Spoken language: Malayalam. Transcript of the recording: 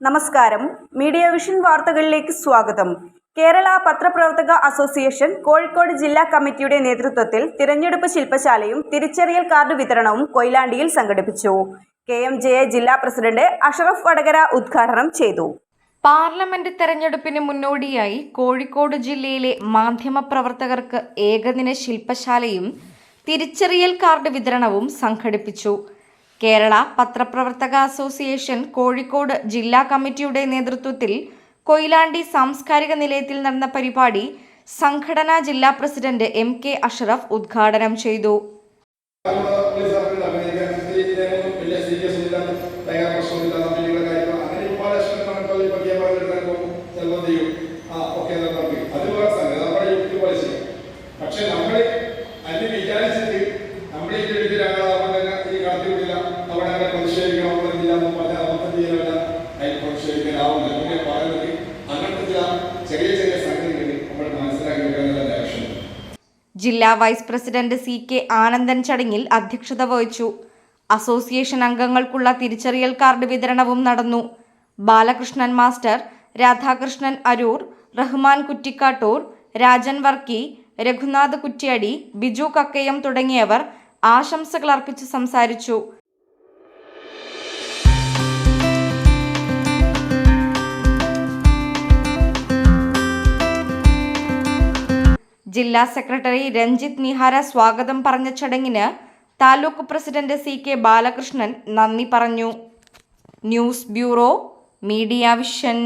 നമസ്കാരം. മീഡിയ വിഷൻ വാർത്തകളിലേക്ക് സ്വാഗതം. കേരള പത്രപ്രവർത്തക അസോസിയേഷൻ കോഴിക്കോട് ജില്ലാ കമ്മിറ്റിയുടെ നേതൃത്വത്തിൽ തിരഞ്ഞെടുപ്പ് ശില്പശാലയും തിരിച്ചറിയൽ കാർഡ് വിതരണവും കൊയിലാണ്ടിയിൽ സംഘടിപ്പിച്ചു. കെ എം ജെ ജില്ലാ പ്രസിഡന്റ് അഷറഫ് വടകര ഉദ്ഘാടനം ചെയ്തു. പാർലമെന്റ് തെരഞ്ഞെടുപ്പിന് മുന്നോടിയായി കോഴിക്കോട് ജില്ലയിലെ മാധ്യമപ്രവർത്തകർക്ക് ഏകദിന ശില്പശാലയും തിരിച്ചറിയൽ കാർഡ് വിതരണവും സംഘടിപ്പിച്ചു. കേരള പത്രപ്രവർത്തക അസോസിയേഷൻ കോഴിക്കോട് ജില്ലാ കമ്മിറ്റിയുടെ നേതൃത്വത്തിൽ കൊയിലാണ്ടി സാംസ്കാരിക നിലയത്തിൽ നടന്ന പരിപാടി സംഘടനാ ജില്ലാ പ്രസിഡന്റ് എം കെ അഷറഫ് ഉദ്ഘാടനം ചെയ്തു. പ്രശ്നമില്ല അങ്ങനെ ഒരുപാട് ചിലപ്പോൾ ചെയ്യും അവിടെ പല പറഞ്ഞാൽ നമുക്ക് പ്രതിഷേധിക്കാനാവില്ല പിന്നെ പറയുന്നത് അങ്ങനത്തെ ചില ചെറിയ ചെറിയ സംഗതികൾ നമ്മൾ മനസ്സിലാക്കി ലക്ഷ്യം ജില്ലാ vice president C K Anandan ചടങ്ങിൽ അധ്യക്ഷത വഹിച്ചു. അസോസിയേഷൻ അംഗങ്ങൾക്കുള്ള തിരിച്ചറിയൽ കാർഡ് വിതരണവും നടന്നു. ബാലകൃഷ്ണൻ മാസ്റ്റർ രാധാകൃഷ്ണൻ അരൂർ റഹ്മാൻ കുറ്റിക്കാട്ടൂർ രാജൻ വർക്കി രഘുനാഥ് കുറ്റ്യാടി ബിജു കക്കയം തുടങ്ങിയവർ ആശംസകൾ അർപ്പിച്ച് സംസാരിച്ചു. ജില്ലാ സെക്രട്ടറി രഞ്ജിത്ത് നിഹാര സ്വാഗതം പറഞ്ഞ ചടങ്ങിന് taluk president C K Balakrishnan നന്ദി പറഞ്ഞു. News bureau media vision.